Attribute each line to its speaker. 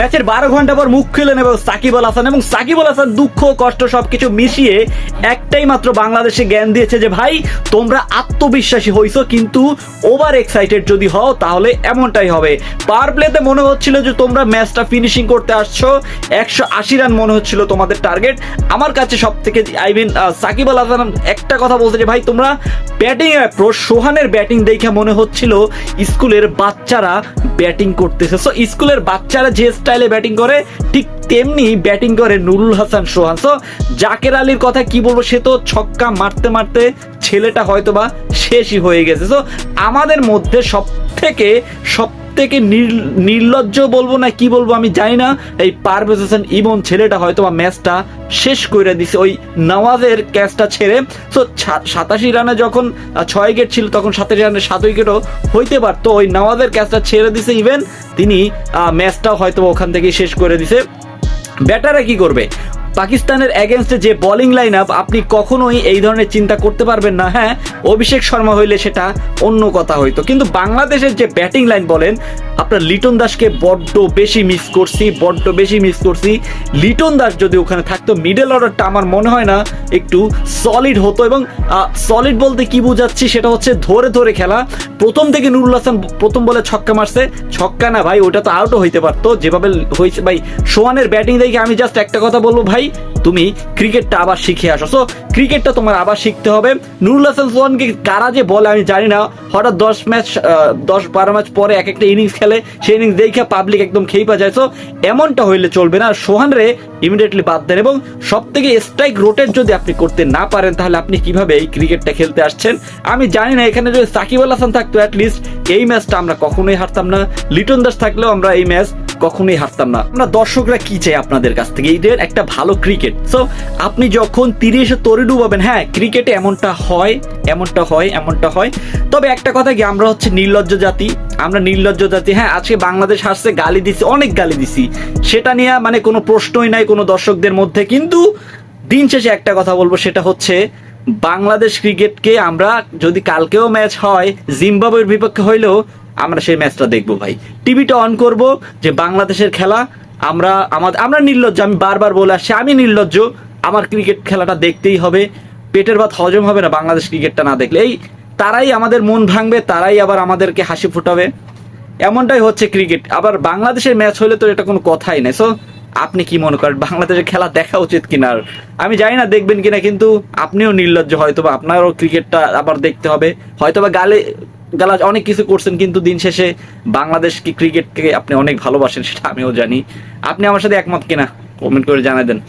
Speaker 1: ম্যাচের বারো ঘণ্টা পর মুখ খুলে নেবে সাকিব আল হাসান এবং সাকিব আল হাসান দুঃখ কষ্ট সবকিছু মিশিয়ে একটাই মাত্র বাংলাদেশে জ্ঞান দিয়েছে যে, ভাই, তোমরা আত্মবিশ্বাসী হইছো, কিন্তু ওভার এক্সাইটেড যদি হও, তাহলে এমনটাই হবে। পাওয়ার প্লেতে মনে হচ্ছিল যে, তোমরা ম্যাচটা ফিনিশিং করতে আসছো। একশো আশি রান মনে হচ্ছিল তোমাদের টার্গেট আমার কাছে সব থেকে আই মিন সাকিব আল হাসান একটা কথা বলতে যে ভাই, তোমরা ব্যাটিং প্রো সোহানের ব্যাটিং দেখে মনে হচ্ছিল স্কুলের বাচ্চারা ব্যাটিং করতেছে। সো স্কুলের বাচ্চারা যে স্টাইলে ব্যাটিং করে, ঠিক তেমনি ব্যাটিং করে নুরুল হাসান সোহান। সো জাকের আলীর কথা কি বলব, সে তো ছক্কা মারতে মারতে ছেলেটা হয়তোবা শেষই হয়ে গেছে। সো আমাদের মধ্যে সব থেকে সব থেকে নির- নির্লজ্জ বলব না কি বলব আমি জানি না। এই পারভেজ হোসেন ইমন ছেলেটা হয়তো বা ম্যাচটা শেষ করে দিছে। ওই নওয়াজের ক্যাচটা ছেড়ে তো সাতাশি রানে যখন ছয় উইকেট ছিল, তখন সাতাশি রানে সাত উইকেটও হইতে পারতো। ওই নওয়াজের ক্যাচটা ছেড়ে দিছে ইভেন তিনি ম্যাচটাও হয়তো ওখান থেকে শেষ করে দিছে। ব্যাটাররা কি করবে? পাকিস্তানের এগেনস্টে যে বোলিং লাইন আপ আপনি কখনোই এই ধরনের চিন্তা করতে পারবেন না। হ্যাঁ অভিষেক শর্মা হইলে সেটা অন্য কথা হইতো। কিন্তু বাংলাদেশের যে ব্যাটিং লাইন বলেন, আপনার লিটন দাসকে বড্ড বেশি মিস করছি, বড্ড বেশি মিস করছি। লিটন দাস যদি ওখানে থাকতো মিডল অর্ডারটা আমার মনে হয় না, একটু সলিড হতো এবং সলিড বলতে কি বোঝাচ্ছি সেটা হচ্ছে ধরে ধরে খেলা। প্রথম থেকে নুরুল হাসান প্রথম বলে ছক্কা মারছে। ছক্কা না ভাই, ওটা তো আউটও হইতে পারতো। যেভাবে হয়েছে ভাই সোয়ানের ব্যাটিং দেখে আমি জাস্ট একটা কথা বলব ভাই right? তুমি ক্রিকেটটা আবার শিখে আসো। সো ক্রিকেটটা তোমার আবার শিখতে হবে। নুরুল হাসান সোহানকে কারা যে বলে আমি জানি না। হঠাৎ দশ ম্যাচ দশ বারো ম্যাচ পরে এক একটা ইনিংস খেলে, সেই ইনিংস দেখে পাবলিক একদম খেয়ে পা যায়। সো এমনটা হইলে চলবে না। সোহান রে ইমিডিয়েটলি বাদ দেন এবং সব থেকে স্ট্রাইক রোটেট যদি আপনি করতে না পারেন, তাহলে আপনি কীভাবে এই ক্রিকেটটা খেলতে আসছেন? আমি জানি না, এখানে যদি সাকিব আল হাসান থাকতো অ্যাটলিস্ট এই ম্যাচটা আমরা কখনোই হারতাম না। লিটন দাস থাকলেও আমরা এই ম্যাচ কখনোই হারতাম না। আমরা দর্শকরা কি চাই আপনাদের কাছ থেকে? এইদের একটা ভালো ক্রিকেট সো আপনি যখন তিরিশে তরি ডুবাবেন হ্যাঁ ক্রিকেটে এমনটা হয় এমনটা হয় এমনটা হয়। তবে একটা কথা কি, আমরা হচ্ছে নির্লজ্জ জাতি, আমরা নির্লজ্জ জাতি হ্যাঁ আজকে বাংলাদেশ হাসছে গালি দিছি, অনেক গালি দিছি। সেটা নিয়ে মানে কোনো প্রশ্নই নাই কোনো দর্শকদের মধ্যে, কিন্তু দিন শেষে একটা কথা বলব, সেটা হচ্ছে বাংলাদেশ ক্রিকেটকে আমরা যদি কালকেও ম্যাচ হয়, জিম্বাবুয়ের বিপক্ষে হইলেও আমরা সেই ম্যাচটা দেখব ভাই। টিভিটা অন করব যে বাংলাদেশের খেলা আমরা, আমাদের, আমরা নির্লজ্জ, আমি বারবার বলে আসছি, আমি নির্লজ্জ। আমার ক্রিকেট খেলাটা দেখতেই হবে। পেটের ভাত হজম হবে না বাংলাদেশ ক্রিকেটটা না দেখলে। এই, তারাই আমাদের মন ভাঙবে, তারাই আবার আমাদেরকে হাসি ফুটাবে। এমনটাই হচ্ছে ক্রিকেট। আবার বাংলাদেশের ম্যাচ হলে তো এটা কোনো কথাই নেই। সো আপনি কি মনে করেন বাংলাদেশের খেলা দেখা উচিত কিনা? আমি জানি না দেখবেন কিনা, কিন্তু আপনিও নির্লজ্জ হয়তো বা আপনারও ক্রিকেটটা আবার দেখতে হবে। হয়তো বা গালে, গালা অনেক কিছু করছেন, কিন্তু দিন শেষে বাংলাদেশ কি ক্রিকেটকে আপনি অনেক ভালোবাসেন সেটা আমিও জানি। আপনি আমার সাথে একমত কিনা? কমেন্ট করে জানাই দেন।